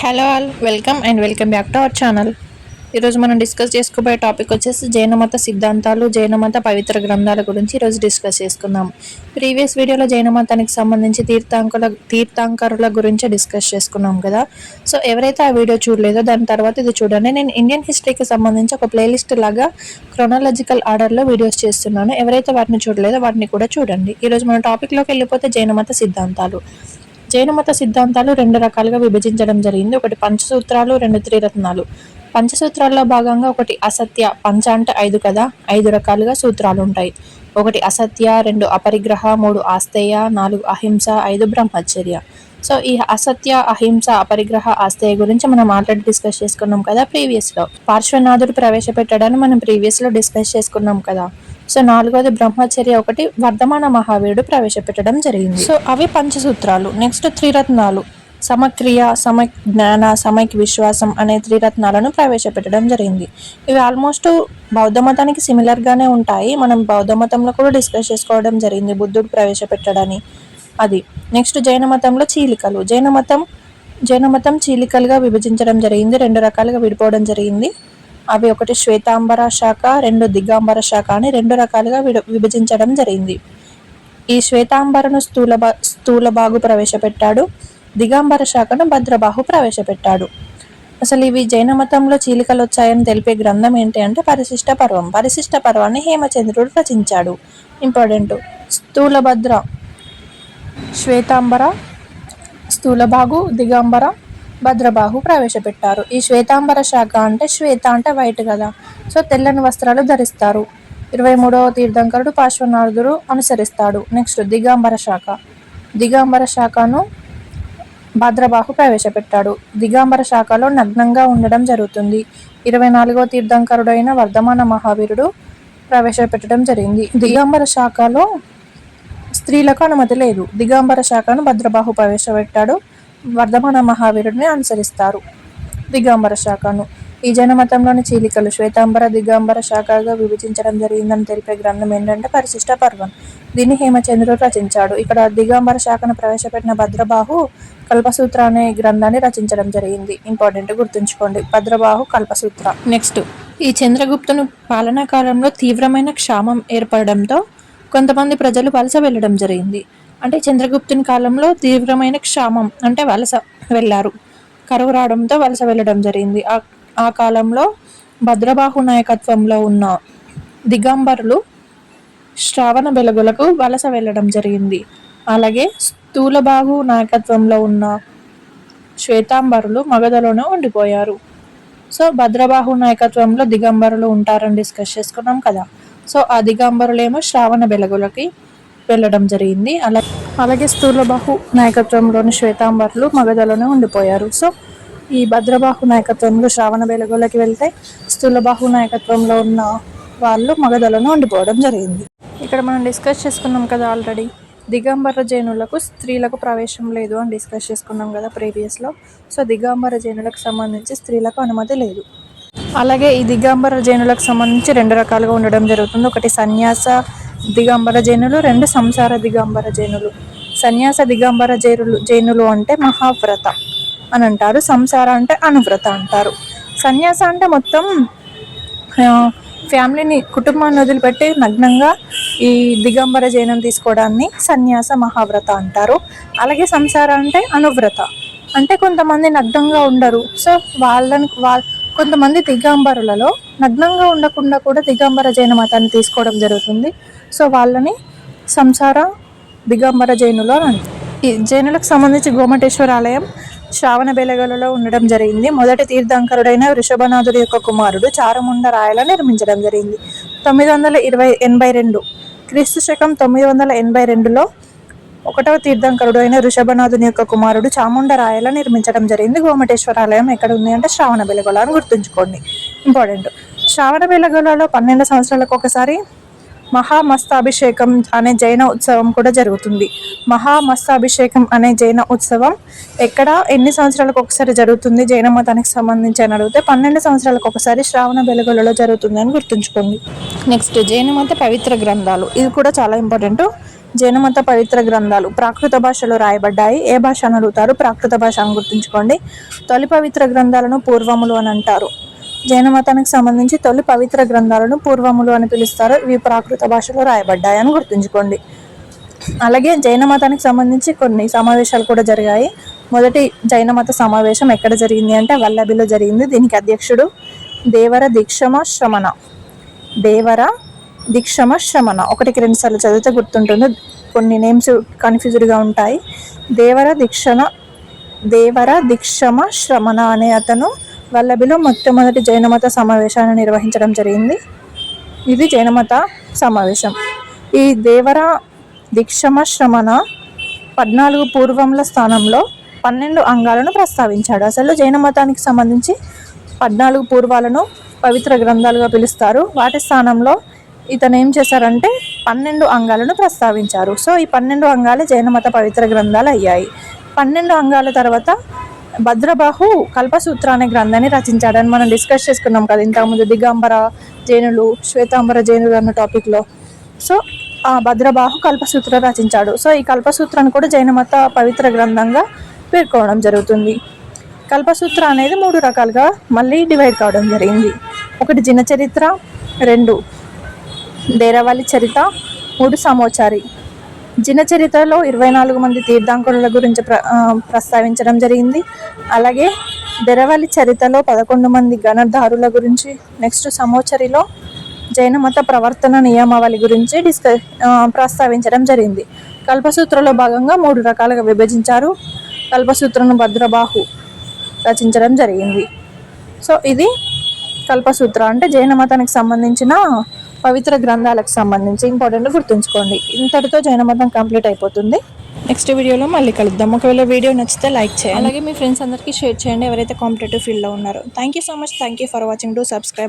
Hello all welcome and welcome back to our channel. ఈరోజు మనం discuss చేసుకోబోయే topic వచ్చేసి జైనమత సిద్ధాంతాలు జైనమత పవిత్ర గ్రంథాల గురించి ఈరోజు డిస్కస్ చేసుకుందాం. ప్రీవియస్ వీడియోలో జైన మతానికి సంబంధించి తీర్థాంకుల తీర్థాంకరుల గురించి డిస్కస్ చేసుకున్నాం కదా. సో ఎవరైతే ఆ వీడియో చూడలేదో దాని తర్వాత ఇది చూడండి. నేను ఇండియన్ హిస్టరీకి సంబంధించి ఒక ప్లేలిస్ట్ లాగా క్రొనాలజికల్ ఆర్డర్లో వీడియోస్ చేస్తున్నాను. ఎవరైతే వాటిని చూడలేదో వాటిని కూడా చూడండి. ఈరోజు మన టాపిక్లోకి వెళ్ళిపోతే జైనమత సిద్ధాంతాలు. జైన మత సిద్ధాంతాలు రెండు రకాలుగా విభజించడం జరిగింది. ఒకటి పంచసూత్రాలు రెండు త్రిరత్నాలు. పంచసూత్రాల్లో భాగంగా ఒకటి అసత్య పంచ అంటే ఐదు కదా? ఐదు రకాలుగా సూత్రాలు ఉంటాయి. ఒకటి అసత్య రెండు అపరిగ్రహ మూడు ఆస్తేయ నాలుగు అహింస ఐదు బ్రహ్మచర్య. సో ఈ అసత్య అహింస అపరిగ్రహ ఆస్తేయ గురించి మనం ఆల్రెడీ డిస్కస్ చేసుకున్నాం కదా ప్రీవియస్లో. పార్శ్వనాథుడు ప్రవేశపెట్టాడని మనం ప్రీవియస్లో డిస్కస్ చేసుకున్నాం కదా. సో నాలుగోది బ్రహ్మచర్య ఒకటి వర్ధమాన మహావీరుడు ప్రవేశపెట్టడం జరిగింది. సో అవి పంచసూత్రాలు. నెక్స్ట్ త్రిరత్నాలు. సమక్రియ సమయక్ జ్ఞాన సమయక్ విశ్వాసం అనే త్రిరత్నాలను ప్రవేశపెట్టడం జరిగింది. ఇవి ఆల్మోస్ట్ బౌద్ధ మతానికి సిమిలర్గానే ఉంటాయి. మనం బౌద్ధ మతంలో కూడా డిస్కస్ చేసుకోవడం జరిగింది బుద్ధుడు ప్రవేశపెట్టడని. అది. నెక్స్ట్ జైన మతంలో చీలికలు. జైన మతం జైన మతం చీలికలుగా విభజించడం జరిగింది. రెండు రకాలుగా విడిపోవడం జరిగింది. అవి ఒకటి శ్వేతాంబర శాఖ రెండు దిగాంబర శాఖ అని రెండు రకాలుగా విభజించడం జరిగింది. ఈ శ్వేతాంబరను స్థూల స్థూలబాగు ప్రవేశపెట్టాడు. దిగాంబర శాఖను భద్రబాహు ప్రవేశపెట్టాడు. అసలు ఇవి జైన మతంలో చీలికలు వచ్చాయని తెలిపే గ్రంథం ఏంటి అంటే పరిశిష్ట పర్వం. పరిశిష్ట పర్వాన్ని హేమచంద్రుడు రచించాడు. ఇంపార్టెంట్. స్థూలభద్ర శ్వేతాంబర స్థూలబాగు దిగాంబర భద్రబాహు ప్రవేశపెట్టారు. ఈ శ్వేతాంబర శాఖ అంటే శ్వేత అంటే వైట్ కదా. సో తెల్లని వస్త్రాలు ధరిస్తారు. ఇరవై మూడవ తీర్థంకరుడు పార్శ్వనాథుడు అనుసరిస్తాడు. నెక్స్ట్ దిగాంబర శాఖ. దిగాంబర శాఖను భద్రబాహు ప్రవేశపెట్టాడు. దిగాంబర శాఖలో నగ్నంగా ఉండడం జరుగుతుంది. ఇరవై నాలుగవ తీర్థంకరుడైన వర్ధమాన మహావీరుడు ప్రవేశపెట్టడం జరిగింది. దిగాంబర శాఖలో స్త్రీలకు అనుమతి లేదు. దిగాంబర శాఖను భద్రబాహు ప్రవేశపెట్టాడు. వర్ధమాన మహావీరుడిని అనుసరిస్తారు. దిగాంబర శాఖను. ఈ జనమతంలోని చీలికలు శ్వేతాంబర దిగాంబర శాఖగా విభజించడం జరిగిందని తెలిపే గ్రంథం ఏంటంటే పరిశిష్ట పర్వం. దీన్ని హేమచంద్రుడు రచించాడు. ఇక్కడ దిగాంబర శాఖను ప్రవేశపెట్టిన భద్రబాహు కల్పసూత్ర అనే గ్రంథాన్ని రచించడం జరిగింది. ఇంపార్టెంట్ గుర్తుంచుకోండి. భద్రబాహు కల్పసూత్ర. నెక్స్ట్. ఈ చంద్రగుప్తును పాలనా కాలంలో తీవ్రమైన క్షామం ఏర్పడడంతో కొంతమంది ప్రజలు వలస వెళ్ళడం జరిగింది. అంటే చంద్రగుప్తుని కాలంలో తీవ్రమైన క్షామం అంటే వలస వెళ్ళారు. కరువు రావడంతో వలస వెళ్ళడం జరిగింది. ఆ ఆ కాలంలో భద్రబాహు నాయకత్వంలో ఉన్న దిగంబరులు శ్రావణ బెలగులకు వలస వెళ్ళడం జరిగింది. అలాగే స్థూలబాహు నాయకత్వంలో ఉన్న శ్వేతాంబరులు మగధలోనే ఉండిపోయారు. సో భద్రబాహు నాయకత్వంలో దిగంబరులు ఉంటారని డిస్కస్ చేసుకున్నాం కదా. సో ఆ దిగంబరులేమో శ్రావణ బెలగులకి వెళ్ళడం జరిగింది. అలా అలాగే స్థూలబాహు నాయకత్వంలోని శ్వేతాంబర్లు మగధలోనే ఉండిపోయారు. సో ఈ భద్రబాహు నాయకత్వంలో శ్రావణ బెలగోలకి వెళ్తే స్థూలబాహు నాయకత్వంలో ఉన్న వాళ్ళు మగధలోనే ఉండిపోవడం జరిగింది. ఇక్కడ మనం డిస్కస్ చేసుకున్నాం కదా ఆల్రెడీ. దిగంబర జైనులకు స్త్రీలకు ప్రవేశం లేదు అని డిస్కస్ చేసుకున్నాం కదా ప్రీవియస్లో సో దిగంబర జైనులకు సంబంధించి స్త్రీలకు అనుమతి లేదు. అలాగే ఈ దిగంబర జైనులకు సంబంధించి రెండు రకాలుగా ఉండడం జరుగుతుంది. ఒకటి సన్యాస దిగంబర జైనులు రెండు సంసార దిగంబర జైనులు. సన్యాస దిగంబర జైనులు జైనులు అంటే మహావ్రత అని అంటారు. సంసార అంటే అనువ్రత అంటారు. సన్యాస అంటే మొత్తం ఫ్యామిలీని కుటుంబాన్ని వదిలిపెట్టి నగ్నంగా ఈ దిగంబర జైనం తీసుకోవడాన్ని సన్యాస మహావ్రత అంటారు. అలాగే సంసార అంటే అనువ్రత. అంటే కొంతమంది నగ్నంగా ఉండరు. సో వాళ్ళని వాళ్ళ కొంతమంది దిగాంబరులలో నగ్నంగా ఉండకుండా కూడా దిగాంబర జైన మతాన్ని తీసుకోవడం జరుగుతుంది. సో వాళ్ళని సంసార దిగాంబర జైనులు అని ఈ జైనులకు సంబంధించి గోమటేశ్వర ఆలయం శ్రావణ బెలగలలో ఉండడం జరిగింది. మొదటి తీర్థంకరుడైన వృషభనాథుడి యొక్క కుమారుడు చారుముండ రాయల నిర్మించడం జరిగింది. తొమ్మిది వందల ఇరవై ఎనభై రెండు క్రీస్తు శకం తొమ్మిది వందల ఎనభై రెండులో ఒకటవ తీర్థంకరుడు అయిన ఋషభనాథుని యొక్క కుమారుడు చాముండరాయల నిర్మించడం జరిగింది. గోమటేశ్వర ఆలయం ఎక్కడ ఉంది అంటే శ్రావణ బెలగొల అని గుర్తుంచుకోండి. ఇంపార్టెంట్. శ్రావణ బెలగొలలో పన్నెండు సంవత్సరాలకు ఒకసారి మహామస్తాభిషేకం అనే జైన ఉత్సవం కూడా జరుగుతుంది. మహామస్తాభిషేకం అనే జైన ఉత్సవం ఎక్కడ? ఎన్ని సంవత్సరాలకు ఒకసారి జరుగుతుంది? జైన మతానికి సంబంధించి అని అడిగితే పన్నెండు సంవత్సరాలకు ఒకసారి శ్రావణ బెలుగులలో జరుగుతుంది అని గుర్తుంచుకోండి. నెక్స్ట్ జైన మత పవిత్ర గ్రంథాలు. ఇది కూడా చాలా ఇంపార్టెంట్. జైనమత పవిత్ర గ్రంథాలు ప్రాకృత భాషలో రాయబడ్డాయి. ఏ భాష అని అడుగుతారు? ప్రాకృత భాష అని గుర్తుంచుకోండి. తొలి పవిత్ర గ్రంథాలను పూర్వములు అని అంటారు. జైన మతానికి సంబంధించి తొలి పవిత్ర గ్రంథాలను పూర్వములు అని పిలుస్తారు. ఇవి ప్రాకృత భాషలో రాయబడ్డాయి అని గుర్తుంచుకోండి. అలాగే జైన మతానికి సంబంధించి కొన్ని సమావేశాలు కూడా జరిగాయి. మొదటి జైన మత సమావేశం ఎక్కడ జరిగింది అంటే వల్లభిలో జరిగింది. దీనికి అధ్యక్షుడు దేవర దీక్షమ శ్రమణ. దేవర దీక్షమ శ్రమణ. ఒకటికి రెండు సార్లు చదివితే గుర్తుంటుంది. కొన్ని నేమ్స్ కన్ఫ్యూజ్డ్గా ఉంటాయి. దేవర దీక్షణ దేవర దీక్షమ శ్రమణ అనే అతను వల్లభిలో మొట్టమొదటి జైనమత సమావేశాన్ని నిర్వహించడం జరిగింది. ఇది జైనమత సమావేశం. ఈ దేవర దీక్షమ శ్రమణ పద్నాలుగు పూర్వముల స్థానంలో పన్నెండు అంగాలను ప్రస్తావించాడు. అసలు జైన మతానికి సంబంధించి పద్నాలుగు పూర్వాలను పవిత్ర గ్రంథాలుగా పిలుస్తారు. వాటి స్థానంలో ఇతను ఏం చేశారంటే పన్నెండు అంగాలను ప్రస్తావించారు. సో ఈ పన్నెండు అంగాలే జైన మత పవిత్ర గ్రంథాలు అయ్యాయి. పన్నెండు అంగాల తర్వాత భద్రబాహు కల్పసూత్ర అనే గ్రంథాన్ని రచించాడని మనం డిస్కస్ చేసుకున్నాం కదా ఇంతకుముందు దిగంబర జైనులు శ్వేతాంబర జైనులు అన్న టాపిక్లో సో ఆ భద్రబాహు కల్పసూత్ర రచించాడు. సో ఈ కల్పసూత్రాన్ని కూడా జైన మత పవిత్ర గ్రంథంగా పేర్కోవడం జరుగుతుంది. కల్పసూత్ర అనేది మూడు రకాలుగా మళ్ళీ డివైడ్ కావడం జరిగింది. ఒకటి జిన చరిత్ర రెండు దేరవాలి చరిత మూడు సమోచారి. జిన చరిత్రలో ఇరవై నాలుగు మంది తీర్థంకరుల గురించి ప్ర ప్రస్తావించడం జరిగింది. అలాగే దెరవలి చరిత్రలో పదకొండు మంది గణధారుల గురించి నెక్స్ట్ సమోచరిలో జైన మత ప్రవర్తన నియమావళి గురించి డిస్క ప్రస్తావించడం జరిగింది. కల్పసూత్రలో భాగంగా మూడు రకాలుగా విభజించారు. కల్పసూత్రను భద్రబాహు రచించడం జరిగింది. సో ఇది కల్పసూత్ర. అంటే జైన మతానికి సంబంధించిన పవిత్ర గ్రంథాలకు సంబంధించి ఇంపార్టెంట్ గుర్తుంచుకోండి. ఇంతటితో జైన మతం కంప్లీట్ అయిపోతుంది. నెక్స్ట్ వీడియోలో మళ్ళీ కలుద్దాం. ఒకవేళ వీడియో నచ్చితే లైక్ చేయండి. అలాగే మీ ఫ్రెండ్స్ అందరికీ షేర్ చేయండి. ఎవరైతే కాంపిటేటివ్ ఫీల్డ్లో ఉన్నారో. Thank you so much. Thank you for watching. To subscribe.